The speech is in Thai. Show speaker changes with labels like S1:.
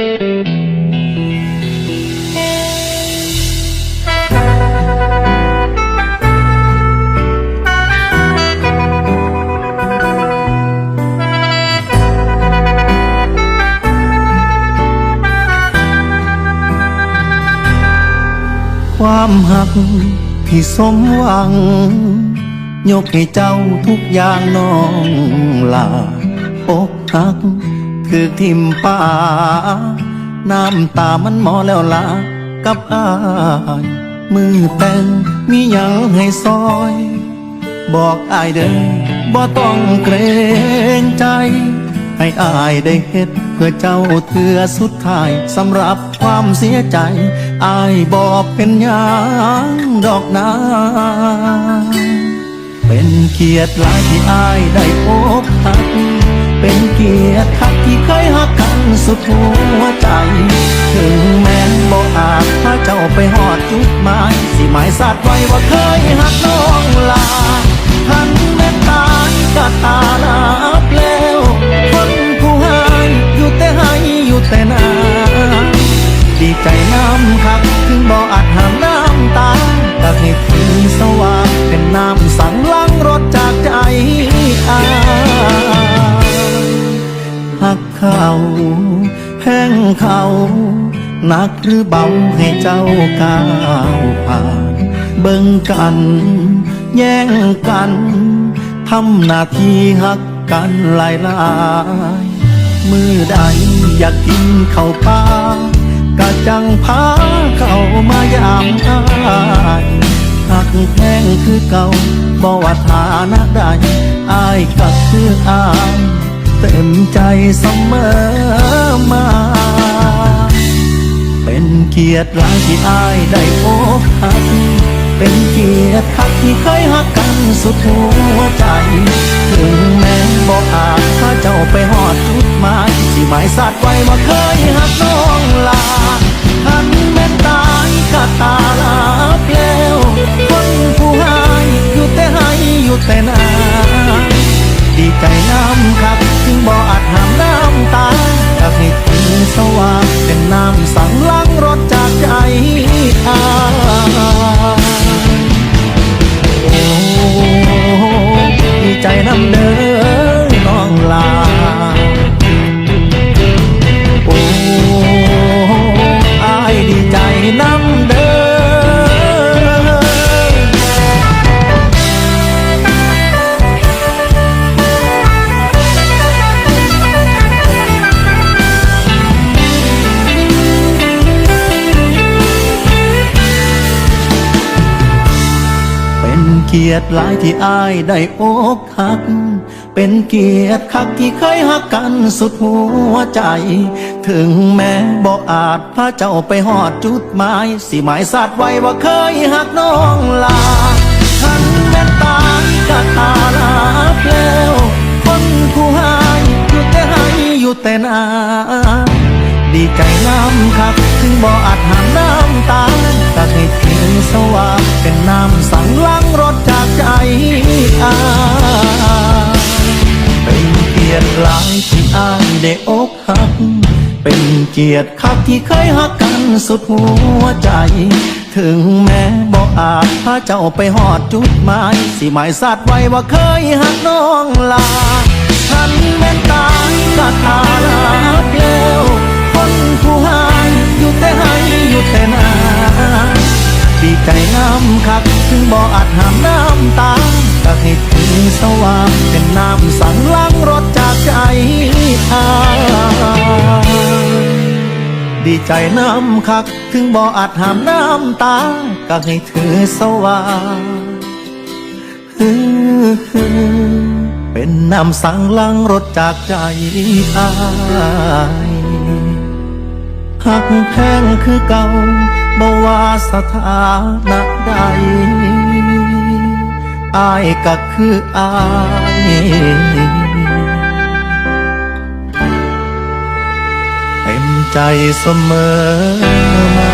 S1: ความหักที่สมหวัง ยกให้เจ้าทุกอย่างน้องลาอกหัก คือทิมป่า น้ำตามันหมอแล้วลากับอาย มือแต่งมีหยังให้ซอย บอกอายเด้อบ่ต้องเกรงใจ ให้อายได้เฮ็ดเพื่อเจ้าเถือสุดท้ายสำหรับความเสียใจ อายบอกเป็นหยังดอกนาเป็นเกียรติหลายที่อายได้พบหักเป็นเกียรติคัก เคยหักกันสุดหัวใจ ถึงแม้นบ่อาจพาเจ้าไปหอดจุดหมายสิหมายสัตว์ไว้ว่าเคยหักน้องลาทันแม้นตายก็ตาลาบแล้วคนผู้หายอยู่แต่ให้อยู่แต่นาดีใจน้ำคักถึงบ่อาจห้ามน้า แห้งเขาหนักหรือเบาให้เจ้าก้าวผ่านเบิ่งกัน แย่งกันทำหน้าที่หักกันหลายหลายมือใดอยากกินเข้าปลากะจังพาเข้ามายามอายหักแพงคือเก่าบ่ว่าฐานะใดอายก็คืออาย เต็มใจเสมอมา เป็นเกียรติหลายที่อายได้พบหัก เป็นเกียรติคักที่เคยหักกันสุดหัวใจ ถึงแม้บอกอาจพาเจ้าไปหอดจุดหมายที่หมายสัตว์ไว้ว่าเคยหักน้อง ลา โอ้อายดีใจน้ำเด้อเป็นเกียรติหลายที่อายได้อกหัก เป็นเกียรติคักที่เคยหักกันสุดหัวใจ ถึงแม้บ่อาจพาเจ้าไปหอดจุดหมายสิหมายสัตว์ไว้ว่าเคยหักน้องลาทันแม้นตายก็ตาลาเปลวคนผู้หายอยู่แต่ให้อยู่แต่นาดีใจน้ำคักถึงบ่อาจห้ามน้ำตาตักให้ถึงสว่างเป็นน้ำสั่งล้างรถจากใจอา ได้อกหัก เป็นเกียรติคักที่เคยหักกันสุดหัวใจ ถึงแม้บ่อาจพาเจ้าไปหอดจุดหมาย สิหมายสัตว์ไว้ว่าเคยหักน้องลาทันแม้นตายก็ตาลาเปลวคนผู้หายอยู่แต่ให้อยู่แต่นาดีใจน้ำคักถึงบ่อาจหามน้ำตาก็ให้ถึงสว่างเป็นน้ำสังลาง รถจากใจอายดีใจน้ำคัก ถึงบ่ออาจหามน้ำตา ก็ให้ถือสว่างเป็นน้ำสังล้างรถจากใจอายหักแพงคือเก่าบ่ว่าสถานะใดอายก็คืออาย ใจเสมอมา